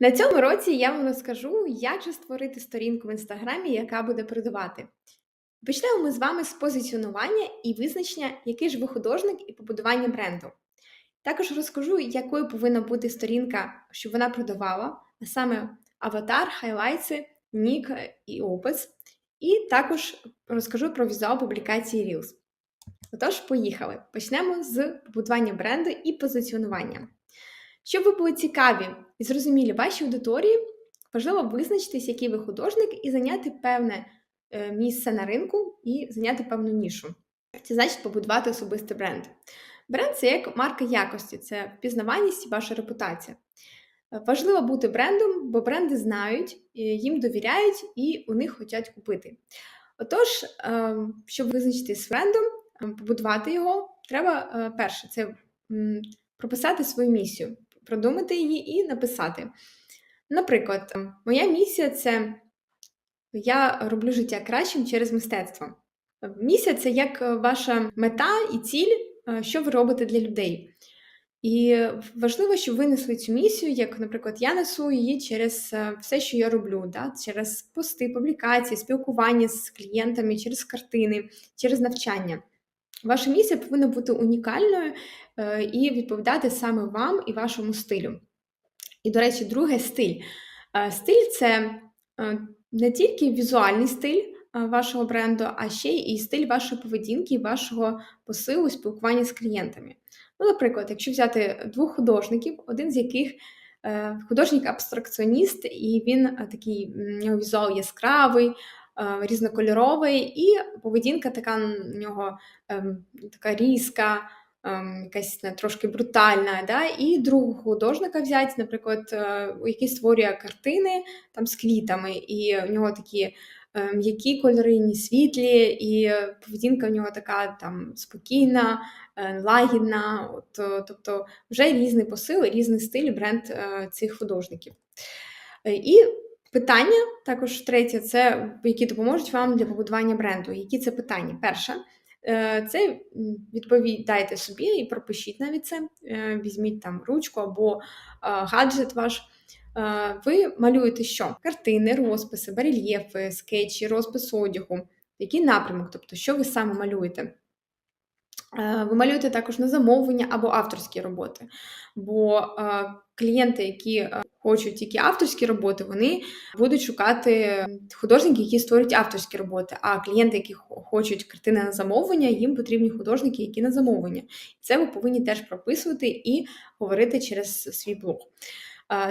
На цьому році я вам розкажу, як же створити сторінку в інстаграмі, яка буде продавати. Почнемо ми з вами з позиціонування і визначення, який ж ви художник і побудування бренду. Також розкажу, якою повинна бути сторінка, щоб вона продавала, а саме аватар, хайлайтси, нік і опис. І також розкажу про візуал публікації Reels. Отож, поїхали. Почнемо з побудування бренду і позиціонування. Щоб ви були цікаві і зрозумілі вашій аудиторії, важливо визначитись, який ви художник, і зайняти певне е, місце на ринку і зайняти певну нішу. Це значить побудувати особистий бренд. Бренд це як марка якості, це впізнаваність і ваша репутація. Е, важливо бути брендом, бо бренди знають, е, їм довіряють і у них хочуть купити. Отож, ем, щоб визначитись з брендом, ем, побудувати його, треба перше це прописати свою місію продумати її і написати. Наприклад, моя місія це я роблю життя кращим через мистецтво. Місія це як ваша мета і ціль, е, що ви робите для людей. І важливо, щоб ви несли цю місію, як, наприклад, я несу її через е, все, що я роблю, да? через пости, публікації, спілкування з клієнтами, через картини, через навчання. Ваша місія повинна бути унікальною е, і відповідати саме вам і вашому стилю. І, до речі, друге стиль. Е, стиль це е, не тільки візуальний стиль вашого бренду, а ще і стиль вашої поведінки, вашого посилу спілкування з клієнтами. Ну, Наприклад, якщо взяти двох художників, один з яких художник-абстракціоніст, і він такий у нього візуал яскравий, різнокольоровий, і поведінка така в нього ем, така різка, ем, якась трошки брутальна. Да? І другого художника взяти, наприклад, е, який створює картини там з квітами, і у нього такі. Е, м'які кольори, світлі, і поведінка в нього така там спокійна, лагідна, От, тобто вже різний посил, різний стиль, бренд цих художників. І Питання також третє, це які допоможуть вам для побудування бренду. Які це питання? Перше, е, це відповідайте собі і пропишіть навіть це, е, візьміть там ручку або е, гаджет ваш. Ви малюєте що? Картини, розписи, барельєфи, скетчі, розпис одягу, який напрямок, тобто, що ви саме малюєте. Ви малюєте також на замовлення або авторські роботи, бо клієнти, які хочуть тільки авторські роботи, вони будуть шукати художників, які створюють авторські роботи. А клієнти, які хочуть картини на замовлення, їм потрібні художники, які на замовлення. Це ви повинні теж прописувати і говорити через свій блог.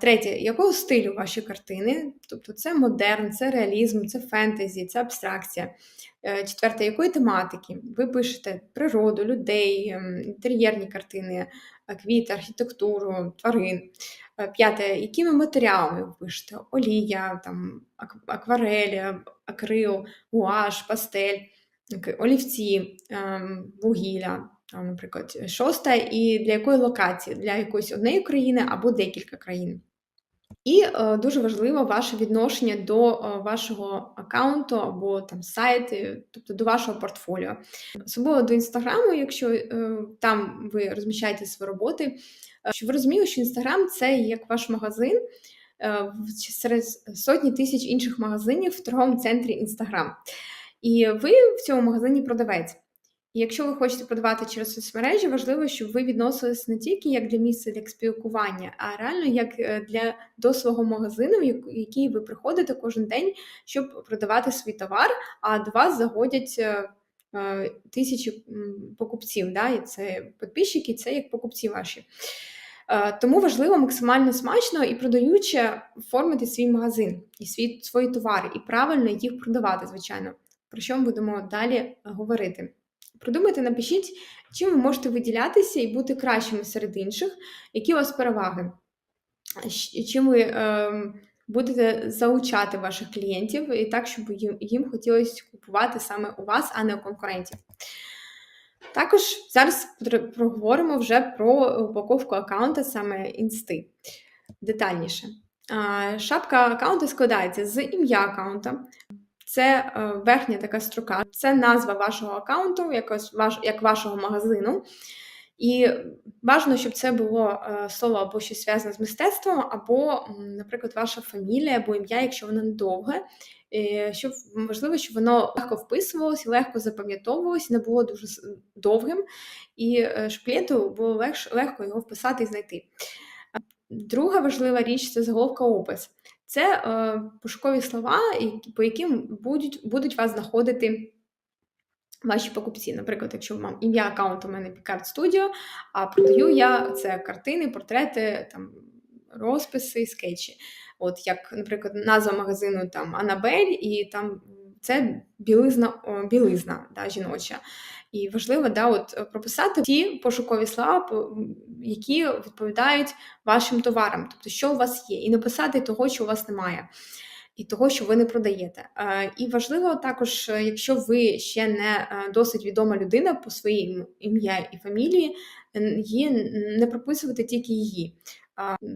Третє, якого стилю ваші картини? Тобто це модерн, це реалізм, це фентезі, це абстракція. Е, четверте, якої тематики? Ви пишете природу, людей, інтер'єрні картини, е, квіти, архітектуру, тварин. Е, п'яте, якими матеріалами ви пишете? Олія, там, акварель, акрил, гуаш, пастель, олівці, вугілля, вугілля. Наприклад, шоста, і для якої локації? Для якоїсь однієї країни або декілька країн. І е, дуже важливо ваше відношення до е, вашого аккаунту або там сайту, тобто до вашого портфоліо. Особливо до інстаграму, якщо е, там ви розміщаєте свої роботи, е, щоб ви розуміли, що інстаграм це як ваш магазин е, серед сотні тисяч інших магазинів в торговому центрі Інстаграм. І ви в цьому магазині продавець. І якщо ви хочете продавати через соцмережі, важливо, щоб ви відносились не тільки як для місця для спілкування, а реально як е, для до свого магазину, в який ви приходите кожен день, щоб продавати свій товар, а до вас заходять е, е, тисячі покупців. Да? І це підписчики, це як покупці ваші. Тому важливо максимально смачно і продаюче оформити свій магазин і свій, свої товари, і правильно їх продавати, звичайно, про що ми будемо далі говорити. Продумайте, напишіть, чим ви можете виділятися і бути кращими серед інших, які у вас переваги, чим ви е, будете заучати ваших клієнтів і так, щоб їм, їм хотілося купувати саме у вас, а не у конкурентів. Також зараз проговоримо вже про упаковку аккаунта саме інсти детальніше. Шапка аккаунта складається з ім'я аккаунта, це е, верхня така строка, це назва вашого аккаунту, як, ваш, як вашого магазину. І бажано, щоб це було е, слово або щось зв'язане з мистецтвом, або, наприклад, ваша фамілія або ім'я, якщо воно недовге. Е, щоб важливо, щоб воно легко вписувалось, легко запам'ятовувалось, не було дуже довгим, і е, щоб клієнту було легко його вписати і знайти. Друга важлива річ це заголовка опис. Це е, пошукові слова, по яким будуть будуть вас знаходити ваші покупці. Наприклад, якщо вам ім'я аккаунту у мене Picard Studio, а продаю я це картини, портрети, там, розписи, скетчі. От як, наприклад, назва магазину там Анабель, і там це білизна білизна да, жіноча. І важливо да, от, прописати ті пошукові слова, які відповідають вашим товарам, тобто, що у вас є, і написати того, що у вас немає. І того, що ви не продаєте. І важливо також, якщо ви ще не досить відома людина по своїм ім'я і фамілії, її не прописувати тільки її.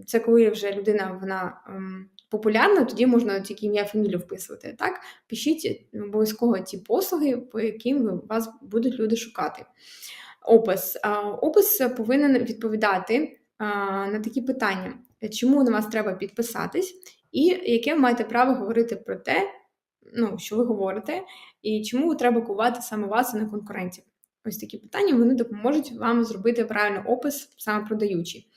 Це коли вже людина вона ем, популярна, тоді можна тільки ім'я фамілію вписувати. Так, пишіть обов'язково ті послуги, по яким вас будуть люди шукати. Опис. Опис повинен відповідати на такі питання, чому на вас треба підписатись, і яке ви маєте право говорити про те, ну, що ви говорите, і чому треба кувати саме вас, а не конкурентів. Ось такі питання вони допоможуть вам зробити правильний опис, саме продаючий.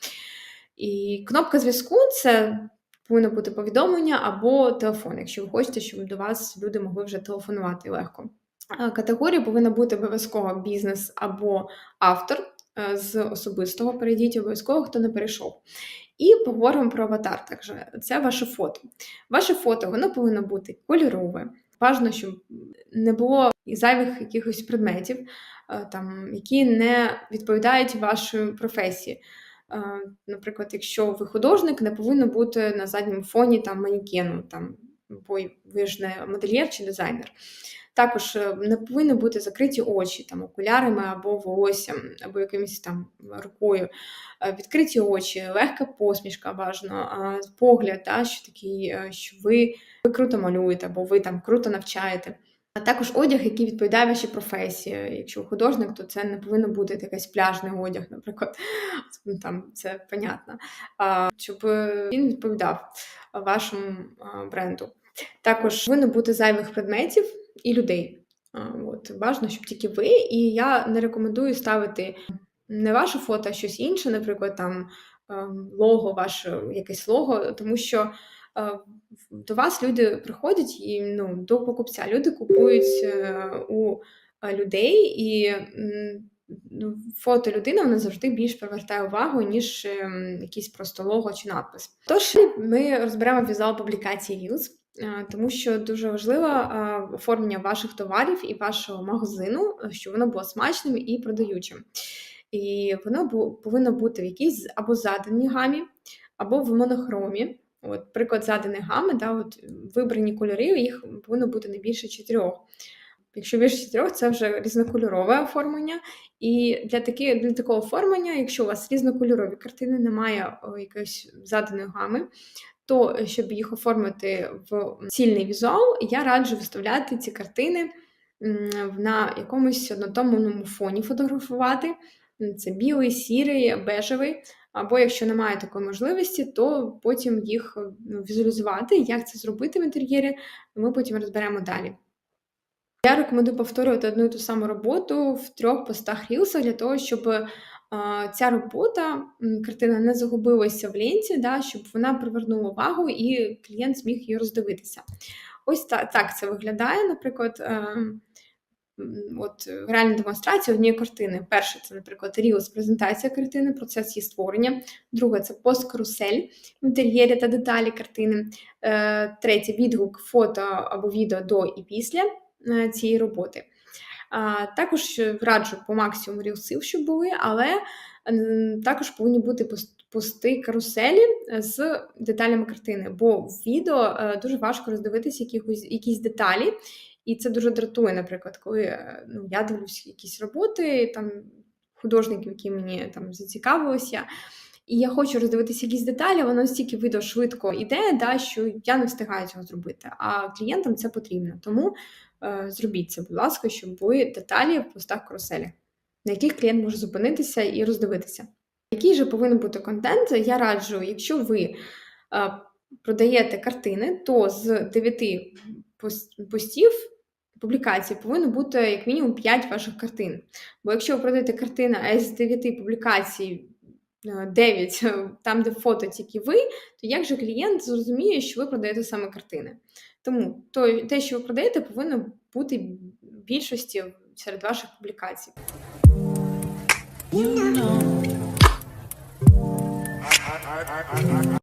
І кнопка зв'язку це повинно бути повідомлення або телефон, якщо ви хочете, щоб до вас люди могли вже телефонувати легко. Категорія повинна бути обов'язково бізнес або автор е, з особистого перейдіть, обов'язково хто не перейшов. І поговоримо про аватар. Також це ваше фото. Ваше фото воно повинно бути кольорове. Важно, щоб не було зайвих якихось предметів, е, там, які не відповідають вашій професії. Наприклад, якщо ви художник, не повинно бути на задньому фоні там манікену, там, бо ви ж не модельєр чи дизайнер. Також е, не повинні бути закриті очі там, окулярами або волоссям, або якимось там рукою. Е, відкриті очі, легка посмішка бажано, погляд, та, що такий, е, що ви, ви круто малюєте, або ви там круто навчаєте. А також одяг, який відповідає вашій професії. Якщо художник, то це не повинно бути якийсь пляжний одяг, наприклад, там це понятно, щоб він відповідав вашому бренду. Також повинно бути зайвих предметів і людей. От Важно, щоб тільки ви. І я не рекомендую ставити не ваше фото, а щось інше, наприклад, там ем, лого, ваше якесь лого, тому що до вас люди приходять і ну, до покупця. Люди купують е, у людей, і ну, фото людини вона завжди більш привертає увагу, ніж якийсь просто лого чи надпис. Тож ми розберемо візуал публікації Reels. Тому що дуже важливо оформлення ваших товарів і вашого магазину, щоб воно було смачним і продаючим. І воно повинно бути в якійсь або заданій гамі, або в монохромі. От, Приклад заданих гами, да, от вибрані кольори, їх повинно бути не більше чотирьох. Якщо більше чотирьох, це вже різнокольорове оформлення. І для такі, для такого оформлення, якщо у вас різнокольорові картини, немає якоїсь заданої гами, то щоб їх оформити в цільний візуал, я раджу виставляти ці картини на якомусь однотомному фоні фотографувати. Це білий, сірий, бежевий. Або якщо немає такої можливості, то потім їх ну, візуалізувати. Як це зробити в інтер'єрі, ми потім розберемо далі. Я рекомендую повторювати одну і ту саму роботу в трьох постах рілсах для того, щоб а, ця робота, картина не загубилася в ленті, да, щоб вона привернула увагу і клієнт зміг її роздивитися. Ось так, так це виглядає, наприклад. От реальна демонстрація однієї картини. Перше, це, наприклад, рілс, презентація картини, процес її створення. Друге це пост-карусель в інтер'єрі та деталі картини. Е, третє відгук, фото або відео до і після е, цієї роботи. Також раджу по максимуму рілсів, щоб були, але також повинні бути пости каруселі з деталями картини, бо в відео е, дуже важко роздивитися якісь деталі. І це дуже дратує, наприклад, коли е, ну, я дивлюсь якісь роботи там художників, які мені там зацікавилися. І я хочу роздивитися якісь деталі, воно настільки видно швидко іде, да, що я не встигаю цього зробити. А клієнтам це потрібно. Тому е, зробіть це, будь ласка, щоб були деталі в постах каруселі. на яких клієнт може зупинитися і роздивитися. Який же повинен бути контент? Я раджу, якщо ви е, продаєте картини, то з 9 постів публікацій повинно бути як мінімум 5 ваших картин. Бо якщо ви продаєте картину, з 9 публікацій е, 9, е, там, де фото тільки ви, то як же клієнт зрозуміє, що ви продаєте саме картини? Тому то, те, що ви продаєте, повинно бути в більшості серед ваших публікацій.